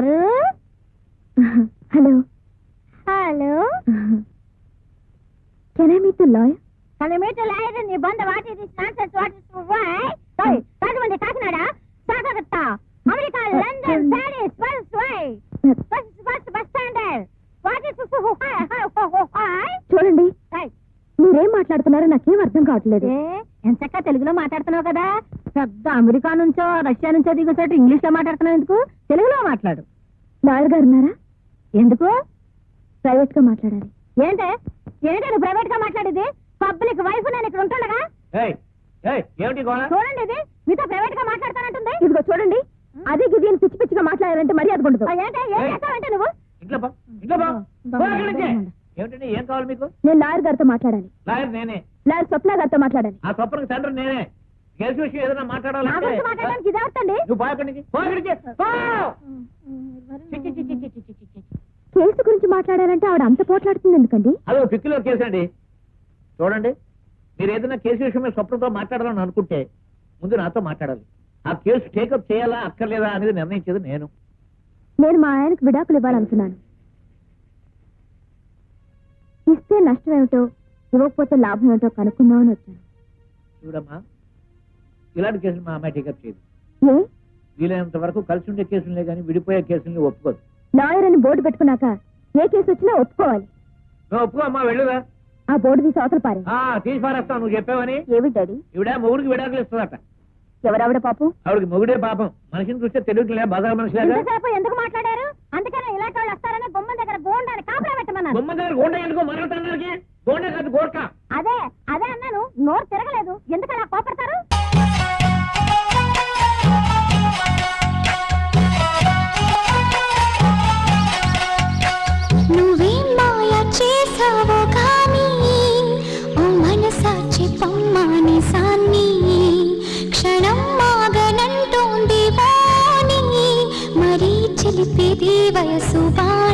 ఎవరు? Hello. Hello. Can I meet the lawyer kilometre lawyer నీ బంద what nonsense what Rajahmundry Kakinada? సాగరత్తా America London Paris first why. First first bus standard what is high చూడండి. మీరేం మాట్లాడుతున్నారో నాకేం అర్థం కావట్లేదు. ఎంచక్క తెలుగులో మాట్లాడుతున్నావు కదా? పెద్ద అమెరికా నుంచో రష్యా నుంచో దిగుతాడు ఇంగ్లీష్లో మాట్లాడుతున్నావు ఎందుకు? తెలుగులో మాట్లాడు. లాయర్ గారు ఉన్నారా? ఎందుకు? ప్రైవేట్గా మాట్లాడాలి. ఏంటే? ఏంటి ప్రైవేట్గా మాట్లాడేది? పబ్లిక్ వైఫ్ నేను ఇక్కడ ఉంటుండగా? చూడండి ఇది. మీతో ప్రైవేట్గా మాట్లాడతానంటుంది. ఇదిగో చూడండి. అదే అని పిచ్చి పిచ్చిగా మాట్లాడారంటే మర్యాద ఉండదు. ఆ, ఏంటే? ఏం ఏయ్. చేస్తావంటే నువ్వు? ఇంట్లో బా ఇంట్లో బా పో అక్కడి నుంచి. ఏమిటండి ఏం కావాలి మీకు? నేను లాయర్ గారితో మాట్లాడాలి. లాయర్ స్వప్న గారితో మాట్లాడాలి. ఆ స్వప్నకి తండ్రి నేనే. కేసు విషయం ఏదైనా నా మాట్లాడాలంటే గురించి మాట్లాడడానికి ఇది అవుతండి నువ్వు మాట్లాడాలంటే ఆవిడ అంత పోట్లాడుతుంది ఎందుకండి? అదో పిక్కిలో కేసు అండి. చూడండి మీరు ఏదైనా కేసు విషయం మీద స్వప్నంతో మాట్లాడాలని అనుకుంటే ముందు నాతో మాట్లాడాలి. ఆ కేసు టేకప్ చేయాలా అక్కర్లేదా అనేది నిర్ణయించేది నేను. నేను మా ఆయనకు విడాకులు ఇవ్వాలనుకున్నాను. ఇస్తే నష్టం ఏమిటో ఇవ్వకపోతే లాభం ఏమిటో కనుక్కుందామని వచ్చాను. చూడమ్మా ఇలాంటి కేసులు మా అమ్మాయి టేకప్ చేయదు. ఏ? వీలైనంత వరకు కలిసి ఉండే కేసులే కానీ విడిపోయే కేసుల్ని ఒప్పుకోదు. లాయర్ అని బోర్డు పెట్టుకున్నాక ఏ కేసు వచ్చినా ఒప్పుకోవాలి. నువ్వు ఒప్పుకో అమ్మా ఆ బోర్డు తీసి అవతల పారే ఆ, తీసి పారేస్తావు నువ్వు చెప్పావని? ఏవి డాడీ? ఈవిడ మొగుడికి విడాకులు ఇస్తుందట. ఎవరావిడ పాపం? ఆవిడకి మొగుడే పాపం. మనిషిని చూస్తే తెలియట్లే బజార్ మనిషిలాగా. ఎందుకు మాట్లాడారు? అందుకనే ఇలాంటి వాళ్ళు వస్తారని గుమ్మం దగ్గర కాపలా పెట్టమన్నాను బొమ్మ దగ్గర గోండ ఎందుకో? మరొకటి గోండ కాదు చితిది వయసు బా